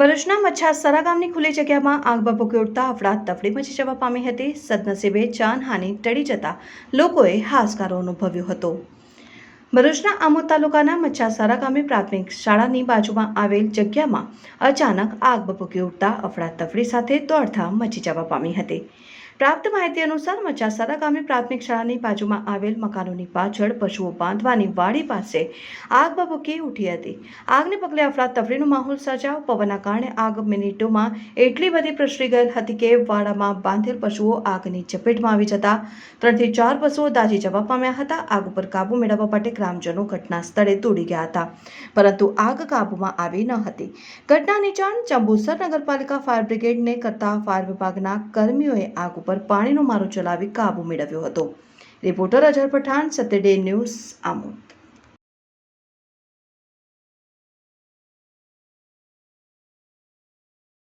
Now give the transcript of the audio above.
ભરૂચના મચ્છાસરા ગામની ખુલ્લી જગ્યામાં આગ ભભૂકી ઉડતા અફડાતફડી મચી જવા પામી હતી. સદનસીબે જાનહાનિ ટળી જતા લોકોએ હાશકારો અનુભવ્યો હતો. ભરૂચના આમોદ તાલુકાના મચ્છાસરા ગામે પ્રાથમિક શાળાની બાજુમાં આવેલ જગ્યામાં અચાનક આગ ભભૂકી ઉડતા અફડાતફડી સાથે દોડધામ મચી જવા પામી હતી. પ્રાપ્ત માહિતી અનુસાર મચાસરા ગામે પ્રાથમિક શાળાની બાજુમાં આવેલ મકાનોની પાછળ પશુઓ બાંધવાની વાડી પાસે આગ ભભૂકી ઉઠી હતી. આગને પગલે અફરાતફરીનો માહોલ સર્જાયો. પવનના કારણે આગ મિનિટોમાં એટલી બધી પ્રસરી ગયેલ હતી કે વાડામાં બાંધેલ પશુઓ આગની ચપેટમાં આવી જતા ત્રણથી ચાર પશુઓ દાજી જવા પામ્યા હતા. આગ ઉપર કાબુ મેળવવા માટે ગ્રામજનો ઘટના સ્થળે દોડી ગયા હતા. પરંતુ આગ કાબૂમાં આવી ન હતી. ઘટનાની જાણ ચંબુસર નગરપાલિકા ફાયર બ્રિગેડને કરતા ફાયર વિભાગના કર્મીઓએ આગ ઉપર પાણીનો મારો ચલાવી કાબુ મેળવ્યો હતો. Reporter Ajar Pathan Satyaday news Amod.